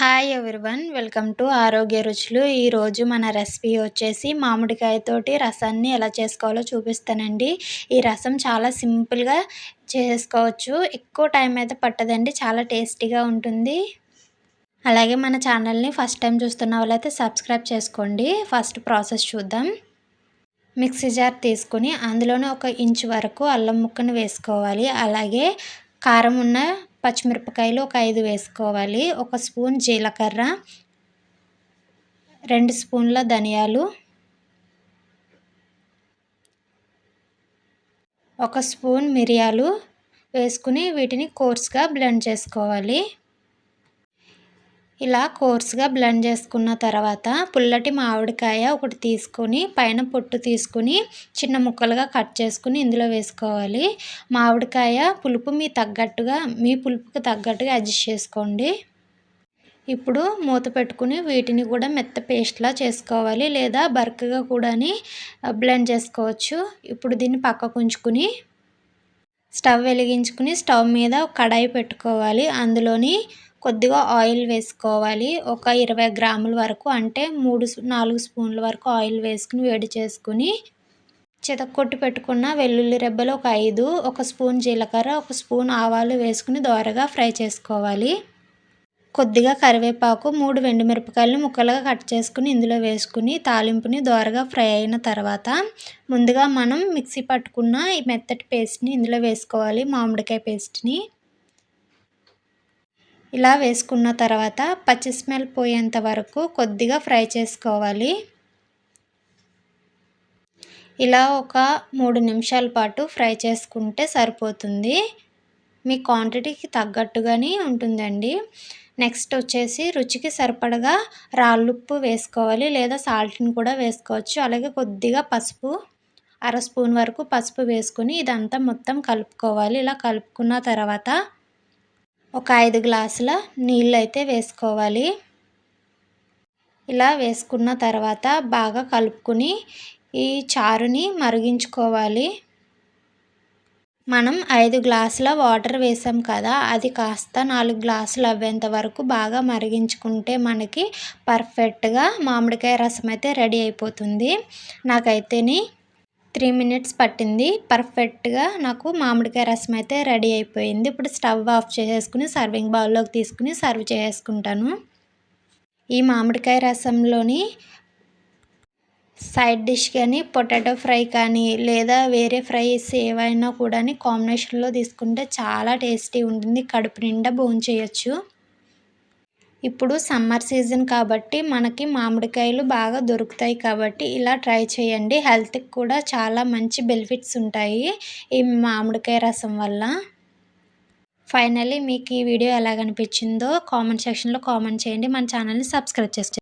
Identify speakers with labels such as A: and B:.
A: Hi everyone welcome to ఆరోగ్య రుచులు ఈరోజు మన రెసిపీ వచ్చేసి మామిడికాయతోటి రసాన్ని ఎలా చేసుకోవాలో చూపిస్తానండి. ఈ రసం చాలా సింపుల్గా చేసుకోవచ్చు. ఎక్కువ టైం అయితే పట్టదండి. చాలా టేస్టీగా ఉంటుంది. అలాగే మన ఛానల్ని ఫస్ట్ టైం చూస్తున్న వాళ్ళైతే సబ్స్క్రైబ్ చేసుకోండి. ఫస్ట్ ప్రాసెస్ చూద్దాం. మిక్సీ జార్ తీసుకుని అందులోనే ఒక ఇంచు వరకు అల్లం ముక్కను వేసుకోవాలి. అలాగే కారం ఉన్న పచ్చిమిరపకాయలు ఒక ఐదు వేసుకోవాలి. ఒక స్పూన్ జీలకర్ర రెండు స్పూన్ల ధనియాలు ఒక స్పూన్ మిరియాలు వేసుకుని వీటిని కోర్స్గా బ్లెండ్ చేసుకోవాలి. ఇలా కోర్స్గా బ్లెండ్ చేసుకున్న తర్వాత పుల్లటి మామిడికాయ ఒకటి తీసుకొని పైన పొట్టు తీసుకుని చిన్న ముక్కలుగా కట్ చేసుకుని ఇందులో వేసుకోవాలి. మామిడికాయ పులుపు మీ తగ్గట్టుగా మీ పులుపుకి తగ్గట్టుగా అడ్జస్ట్ చేసుకోండి. ఇప్పుడు మూత పెట్టుకుని వీటిని కూడా మెత్త పేస్ట్లా చేసుకోవాలి లేదా బర్క్గా కూడా బ్లెండ్ చేసుకోవచ్చు. ఇప్పుడు దీన్ని పక్కకు ఉంచుకుని స్టవ్ వెలిగించుకుని స్టవ్ మీద కడాయి పెట్టుకోవాలి. అందులోని కొద్దిగా ఆయిల్ వేసుకోవాలి. ఒక ఇరవై గ్రాముల వరకు అంటే మూడు నాలుగు స్పూన్ల వరకు ఆయిల్ వేసుకుని వేడి చేసుకుని చితక్కొట్టి పెట్టుకున్న వెల్లుల్లి రెబ్బలు ఒక ఐదు ఒక స్పూన్ జీలకర్ర ఒక స్పూన్ ఆవాలు వేసుకుని దోరగా ఫ్రై చేసుకోవాలి. కొద్దిగా కరివేపాకు మూడు మిరపకాయలను ముక్కలుగా కట్ చేసుకుని ఇందులో వేసుకుని తాలింపుని దోరగా ఫ్రై అయిన తర్వాత ముందుగా మనం మిక్సీ పట్టుకున్న ఈ మెత్తటి పేస్ట్ని ఇందులో వేసుకోవాలి మామిడికాయ పేస్ట్ని. ఇలా వేసుకున్న తర్వాత పచ్చి స్మెల్ పోయేంత వరకు కొద్దిగా ఫ్రై చేసుకోవాలి. ఇలా ఒక మూడు నిమిషాల పాటు ఫ్రై చేసుకుంటే సరిపోతుంది. మీ క్వాంటిటీకి తగ్గట్టుగానే ఉంటుందండి. నెక్స్ట్ వచ్చేసి రుచికి సరిపడగా రాళ్ళుప్పు వేసుకోవాలి లేదా సాల్ట్ని కూడా వేసుకోవచ్చు. అలాగే కొద్దిగా పసుపు అర స్పూన్ వరకు పసుపు వేసుకుని ఇదంతా మొత్తం కలుపుకోవాలి. ఇలా కలుపుకున్న తర్వాత ఒక ఐదు గ్లాసుల నీళ్ళు అయితే వేసుకోవాలి. ఇలా వేసుకున్న తర్వాత బాగా కలుపుకుని ఈ చారుని మరిగించుకోవాలి. మనం ఐదు గ్లాసుల వాటర్ వేసాం కదా అది కాస్త నాలుగు గ్లాసులు అవ్వేంత వరకు బాగా మరిగించుకుంటే మనకి పర్ఫెక్ట్గా మామిడికాయ రసం అయితే రెడీ అయిపోతుంది. నాకైతేని త్రీ మినిట్స్ పట్టింది. పర్ఫెక్ట్గా నాకు మామిడికాయ రసం అయితే రెడీ అయిపోయింది. ఇప్పుడు స్టవ్ ఆఫ్ చేసేసుకుని సర్వింగ్ బౌల్లోకి తీసుకుని సర్వ్ చేసుకుంటాను ఈ మామిడికాయ రసంలోని సైడ్ డిష్ కానీ పొటాటో ఫ్రై కానీ లేదా వేరే ఫ్రైస్ ఏవైనా కూడా కాంబినేషన్లో తీసుకుంటే చాలా టేస్టీ ఉంటుంది. కడుపు నిండా భోంచేయచ్చు ఇప్పుడు సమ్మర్ సీజన్ కాబట్టి మనకి మామిడికాయలు బాగా దొరుకుతాయి కాబట్టి ఇలా ట్రై చేయండి. హెల్త్కి కూడా చాలా మంచి బెనిఫిట్స్ ఉంటాయి ఈ మామిడికాయ రసం వల్ల. ఫైనల్లీ మీకు ఈ వీడియో ఎలాగనిపించిందో కామెంట్ సెక్షన్లో కామెంట్ చేయండి. మన ఛానల్ని సబ్స్క్రైబ్ చేసుకోండి